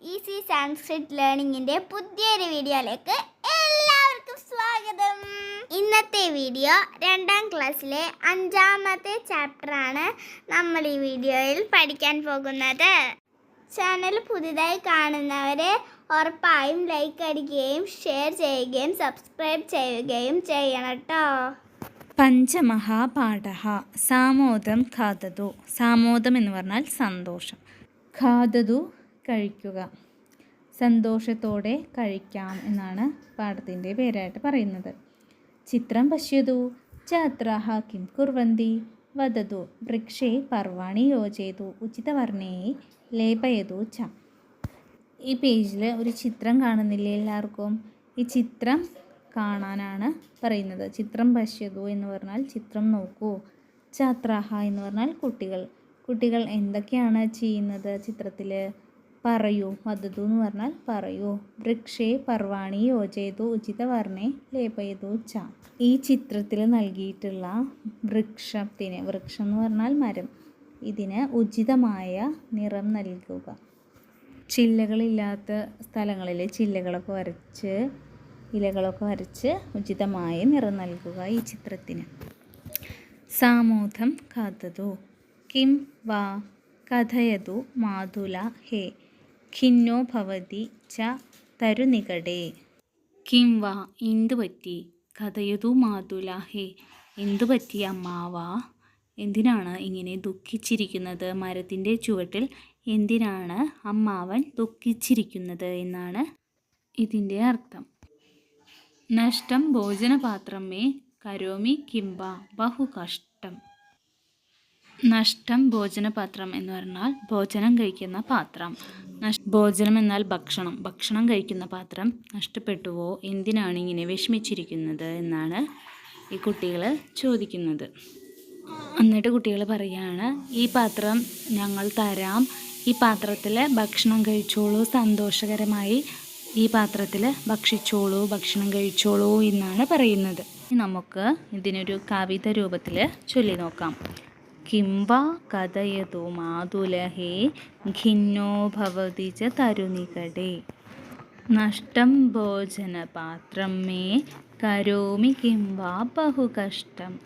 Easy Sanskrit ലേണിംഗിന്റെ പുതിയൊരു വീഡിയോയിലേക്ക് എല്ലാവർക്കും സ്വാഗതം. ഇന്നത്തെ വീഡിയോ രണ്ടാം ക്ലാസ്സിലെ അഞ്ചാമത്തെ ചാപ്റ്ററാണ് നമ്മൾ ഈ വീഡിയോയിൽ പഠിക്കാൻ പോകുന്നത്. ചാനൽ പുതിയതായി കാണുന്നവരെ ഉറപ്പായും ലൈക്ക് അടിക്കുകയും ഷെയർ ചെയ്യുകയും സബ്സ്ക്രൈബ് ചെയ്യുകയും ചെയ്യണം കേട്ടോ പഞ്ചമഹാപാഠ സാമോദം ഖാദതു സാമോദം എന്ന് പറഞ്ഞാൽ സന്തോഷം. ഖാദതു കഴിക്കുക. സന്തോഷത്തോടെ കഴിക്കാം എന്നാണ് പാഠത്തിന്റെ പേരായിട്ട് പറയുന്നത്. ചിത്രം പശ്യതു ഛാത്രാഹ കിം കുർവന്തി വദതു വൃക്ഷേ പർവാണി യോജയതു ഉചിതവർണേ ലേപയതു ച. ഈ പേജിൽ ഒരു ചിത്രം കാണുന്നില്ലേ എല്ലാവർക്കും? ഈ ചിത്രം കാണാനാണ് പറയുന്നത്. ചിത്രം പശ്യതു എന്ന് പറഞ്ഞാൽ ചിത്രം നോക്കൂ. ഛാത്രാഹ എന്ന് പറഞ്ഞാൽ കുട്ടികൾ. കുട്ടികൾ എന്തൊക്കെയാണ് ചെയ്യുന്നത് ചിത്രത്തിൽ? പറയൂ. വധതു എന്ന് പറഞ്ഞാൽ പറയൂ. വൃക്ഷേ പർവാണി യോജയതു ഉചിത വർണേ ലേപയതു ച. ഈ ചിത്രത്തിൽ നൽകിയിട്ടുള്ള വൃക്ഷത്തിന് വൃക്ഷം എന്ന് പറഞ്ഞാൽ മരം ഇതിന് ഉചിതമായ നിറം നൽകുക. ചില്ലകളില്ലാത്ത സ്ഥലങ്ങളിൽ ചില്ലകളൊക്കെ വരച്ച് ഇലകളൊക്കെ വരച്ച് ഉചിതമായ നിറം നൽകുക ഈ ചിത്രത്തിന്. സാമോധം കാത്തതു കിം വാ കഥയതു മാതുല ഹേ. ഖിന്നോ ഭവതി ച തരുനികടേ. കിം വാ എന്തു പറ്റി? കഥയതു മാതുലാഹേ എന്തുപറ്റി എന്തു പറ്റി അമ്മാവാ എന്തിനാണ് ഇങ്ങനെ ദുഃഖിച്ചിരിക്കുന്നത്? മരത്തിന്റെ ചുവട്ടിൽ എന്തിനാണ് അമ്മാവൻ ദുഃഖിച്ചിരിക്കുന്നത് എന്നാണ് ഇതിന്റെ അർത്ഥം. നഷ്ടം ഭോജനപാത്രമേ കരോമി കിംബ ബഹു കഷ്ടം. നഷ്ടം ഭോജനപാത്രം എന്ന് പറഞ്ഞാൽ ഭോജനം കഴിക്കുന്ന പാത്രം. ഭോജനം എന്നാൽ ഭക്ഷണം. ഭക്ഷണം കഴിക്കുന്ന പാത്രം നഷ്ടപ്പെട്ടുവോ എന്തിനാണ് ഇങ്ങനെ വിഷമിച്ചിരിക്കുന്നത് എന്നാണ് ഈ കുട്ടികൾ ചോദിക്കുന്നത്. എന്നിട്ട് കുട്ടികൾ പറയാണ് ഈ പാത്രം ഞങ്ങൾ തരാം. ഈ പാത്രത്തിൽ ഭക്ഷണം കഴിച്ചോളൂ. സന്തോഷകരമായി ഈ പാത്രത്തിൽ ഭക്ഷിച്ചോളൂ. ഭക്ഷണം കഴിച്ചോളൂ എന്നാണ് പറയുന്നത്. നമുക്ക് ഇതിനൊരു കവിത രൂപത്തിൽ ചൊല്ലി നോക്കാം. കിംബ കഥയതു മാതുലഹേ ഖിന്നോ ഭവതി ച തരുനികടേ. നഷ്ടം ഭോജനപാത്രം മേ കരോമി കിം വാ ബഹു കഷ്ടം.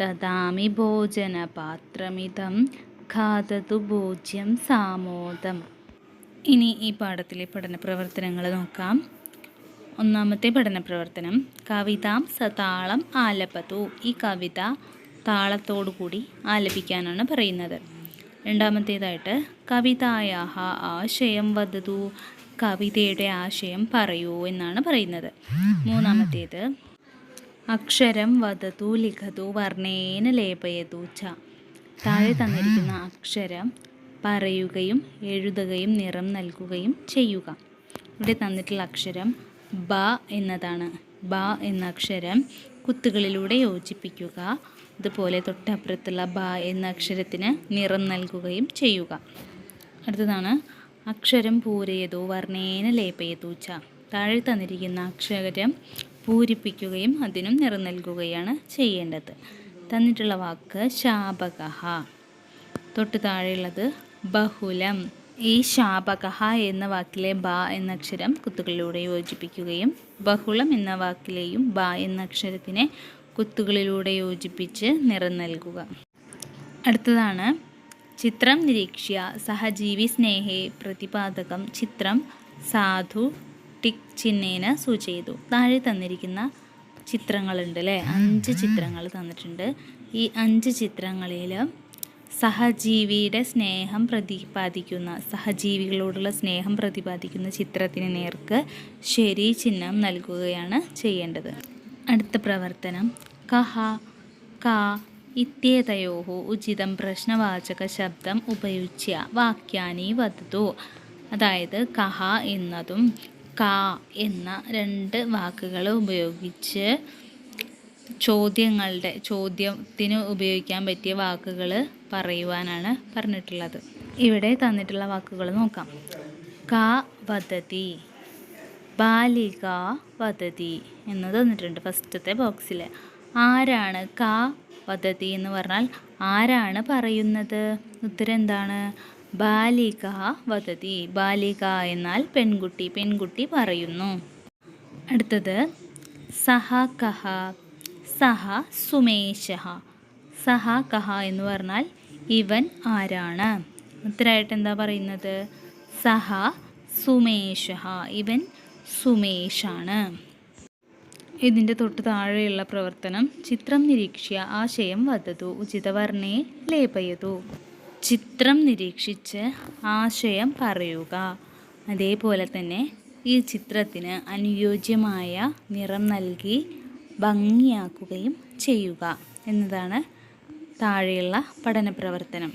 ദദാമി ഭോജനപാത്രമിതം ഖാദതു ഭോജ്യം സാമോദം. ഇനി ഈ പാഠത്തിലെ പഠന പ്രവർത്തനങ്ങൾ നോക്കാം. ഒന്നാമത്തെ പഠന പ്രവർത്തനം കവിതാം സതാളം ആലപതു. ഈ കവിത താളത്തോടു കൂടി ആലപിക്കാനാണ് പറയുന്നത്. രണ്ടാമത്തേതായിട്ട് കവിതായാഹ ആശയം വധതു കവിതയുടെ ആശയം പറയൂ എന്നാണ് പറയുന്നത്. മൂന്നാമത്തേത് അക്ഷരം വധതു ലിഖതു വർണേന ലേപയതു ച. താഴെ തന്നിരിക്കുന്ന അക്ഷരം പറയുകയും എഴുതുകയും നിറം നൽകുകയും ചെയ്യുക. ഇവിടെ തന്നിട്ടുള്ള അക്ഷരം ബ എന്നതാണ്. ബ എന്ന അക്ഷരം കുത്തുകളിലൂടെ യോജിപ്പിക്കുക. അതുപോലെ തൊട്ടപ്പുറത്തുള്ള ബ എന്ന അക്ഷരത്തിന് നിറം നൽകുകയും ചെയ്യുക. അടുത്തതാണ് അക്ഷരം പൂരയതോ വർണേന ലേപയതോ ച താഴെ തന്നിരിക്കുന്ന അക്ഷരം പൂരിപ്പിക്കുകയും അതിനും നിറം നൽകുകയാണ് ചെയ്യേണ്ടത്. തന്നിട്ടുള്ള വാക്ക് ശാപകഹ. തൊട്ട് താഴെയുള്ളത് ബഹുലം. ഈ ശാപകഹ എന്ന വാക്കിലെ ബ എന്ന അക്ഷരം കുത്തുകളിലൂടെ യോജിപ്പിക്കുകയും ബഹുളം എന്ന വാക്കിലെയും ബ എന്ന അക്ഷരത്തിനെ കുത്തുകളിലൂടെ യോജിപ്പിച്ച് നിറം നൽകുക. അടുത്തതാണ് ചിത്രം നിരീക്ഷ്യ. സഹജീവി സ്നേഹേ പ്രതിപാദകം ചിത്രം സാധു ടിക് ചിഹ്നേന സൂചയിതു താഴെ തന്നിരിക്കുന്ന ചിത്രങ്ങളുണ്ട് അല്ലേ? അഞ്ച് ചിത്രങ്ങൾ തന്നിട്ടുണ്ട്. ഈ അഞ്ച് ചിത്രങ്ങളിൽ സഹജീവിയുടെ സ്നേഹം പ്രതിപാദിക്കുന്ന സഹജീവികളോടുള്ള സ്നേഹം പ്രതിപാദിക്കുന്ന ചിത്രത്തിന് നേർക്ക് ശരി ചിഹ്നം നൽകുകയാണ് ചെയ്യേണ്ടത്. അടുത്ത പ്രവർത്തനം കഹ ക ഇത്യേതയോ ഉചിതം പ്രശ്നവാചക ശബ്ദം ഉപയുജ്യ വാക്യാനി വധതു അതായത് കഹ എന്നതും ക എന്ന രണ്ട് വാക്കുകൾ ഉപയോഗിച്ച് ചോദ്യങ്ങളുടെ ചോദ്യത്തിന് ഉപയോഗിക്കാൻ പറ്റിയ വാക്കുകൾ പറയുവാനാണ് പറഞ്ഞിട്ടുള്ളത്. ഇവിടെ തന്നിട്ടുള്ള വാക്കുകൾ നോക്കാം. ക വദതി ബാലിക വദതി എന്ന് തന്നിട്ടുണ്ട് ഫസ്റ്റത്തെ ബോക്സിൽ ആരാണ് കാ വദതി എന്ന് പറഞ്ഞാൽ ആരാണ് പറയുന്നത്? ഉത്തരം എന്താണ് ബാലിക വദതി ബാലിക എന്നാൽ പെൺകുട്ടി. പെൺകുട്ടി പറയുന്നു. അടുത്തത് സഹ കഹ സഹ സുമേശ സഹ കഹ എന്ന് പറഞ്ഞാൽ ഇവൻ ആരാണ്? ഉത്തരമായിട്ട് എന്താ പറയുന്നത്? സഹ സുമേഷ ഇവൻ സുമേഷാണ്. ഇതിന്റെ തൊട്ട് താഴെയുള്ള പ്രവർത്തനം ചിത്രം നിരീക്ഷ്യ ആശയം വദതു ഉചിതവർണേ ലേപയതു. ചിത്രം നിരീക്ഷിച്ച് ആശയം പറയുക. അതേപോലെ തന്നെ ഈ ചിത്രത്തിന് അനുയോജ്യമായ നിറം നൽകി ഭംഗിയാക്കുകയും ചെയ്യുക എന്നതാണ് താഴെയുള്ള പഠന പ്രവർത്തനം.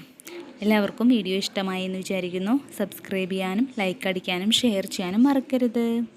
എല്ലാവർക്കും വീഡിയോ ഇഷ്ടമായി എന്ന് വിചാരിക്കുന്നു. സബ്സ്ക്രൈബ് ചെയ്യാനും ലൈക്ക് അടിക്കാനും ഷെയർ ചെയ്യാനും മറക്കരുത്.